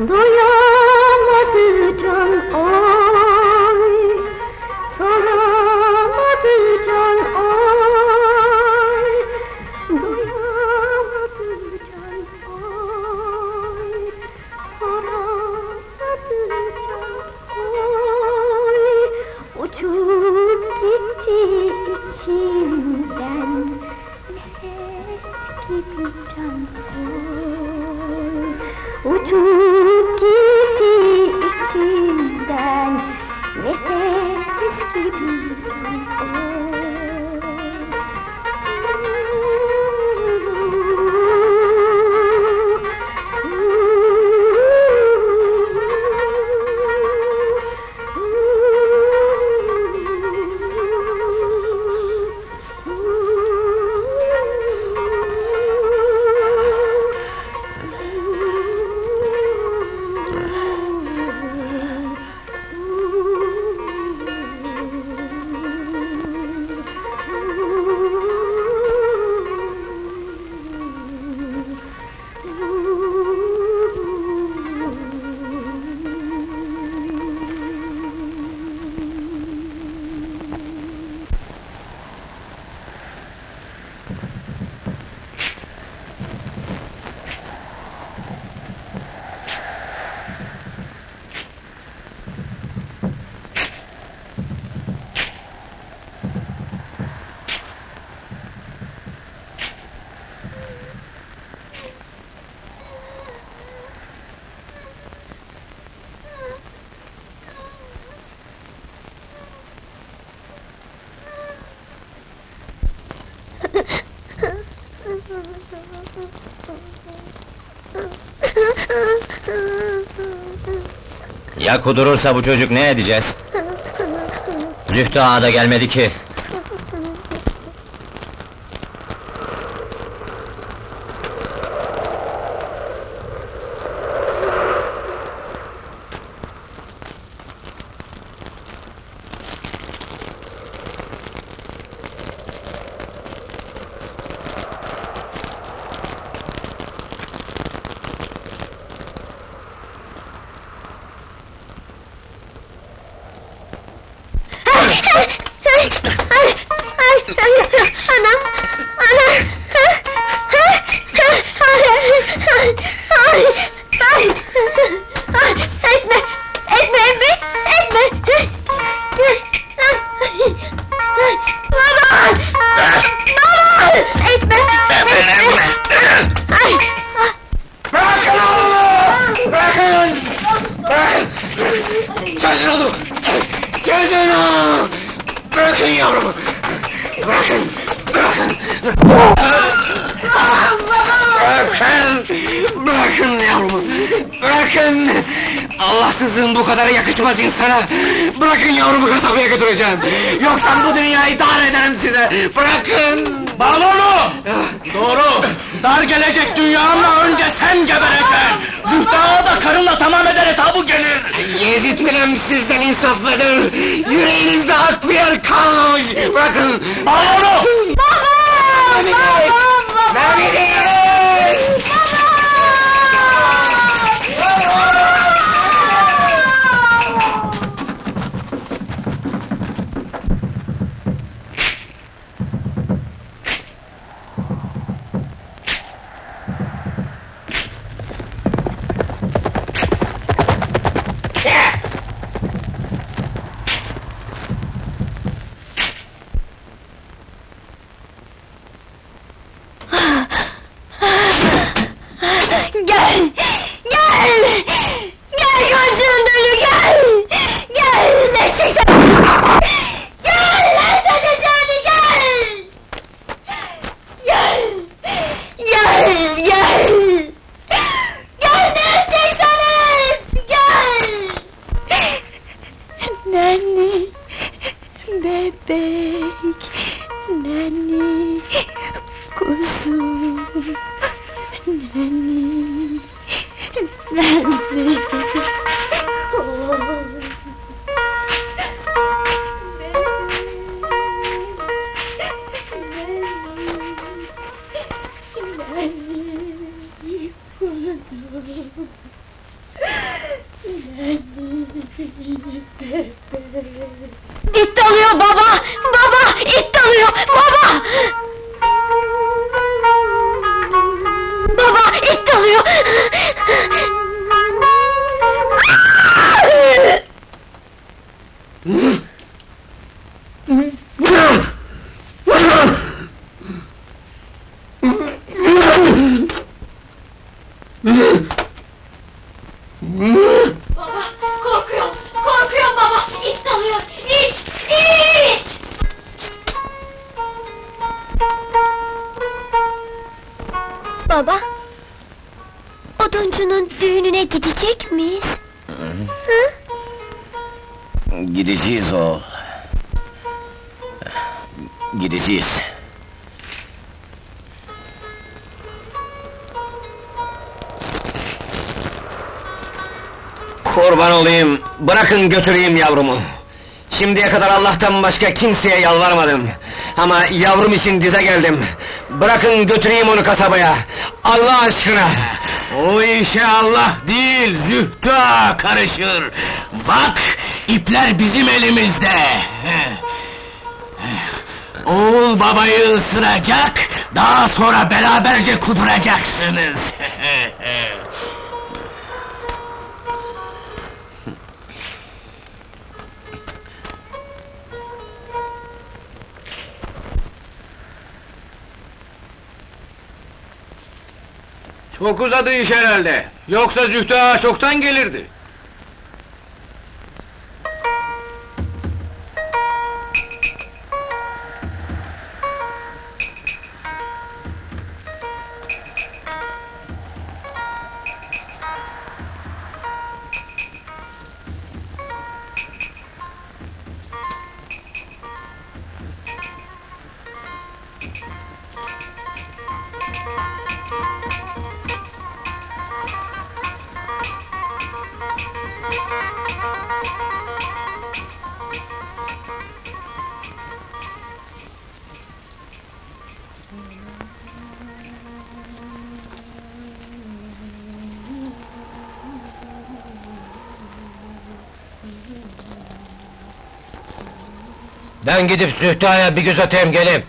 Do you? Até que dia. Ya kudurursa bu çocuk ne edeceğiz? Zühtü ağa da gelmedi ki. Anna Bırakın! Bırakın! Bırakın! Bırakın yavrumu! Bırakın! Allahsızlığın bu kadar yakışmaz insana! Bırakın yavrumu kasabaya götüreceğim! Yoksa bu dünyayı dar ederim size! Bırakın! Balonu! Doğru! Dar gelecek dünyamla önce sen gebereceksin! Zühtü ağa da karınla tamam eder hesabı gelir! Yezid bilem sizden insaflıdır! Yüreğinizde hak bir yer kalmamış! Bırakın! Balonu! Mehmet! Mehmet! Gel! Nani! Bebek! Nani! Kuzum! Nani! Baba! Korkuyorum! Korkuyorum baba! İt dalıyor! İt! İt! Baba! Oduncunun düğününe gidecek miyiz? Gideceğiz oğul. Gideceğiz. Kurban olayım, bırakın götüreyim yavrumu. Şimdiye kadar Allah'tan başka kimseye yalvarmadım. Ama yavrum için dize geldim. Bırakın götüreyim onu kasabaya. Allah aşkına! O işe Allah değil, Zühtü ağa karışır. Bak, ipler bizim elimizde. Oğul babayı ısıracak, daha sonra beraberce kuduracaksınız. Çok uzadı iş herhalde. Yoksa Zühtü ağa çoktan gelirdi. Ben gidip Zühtü'ye bir göz atayım geleyim.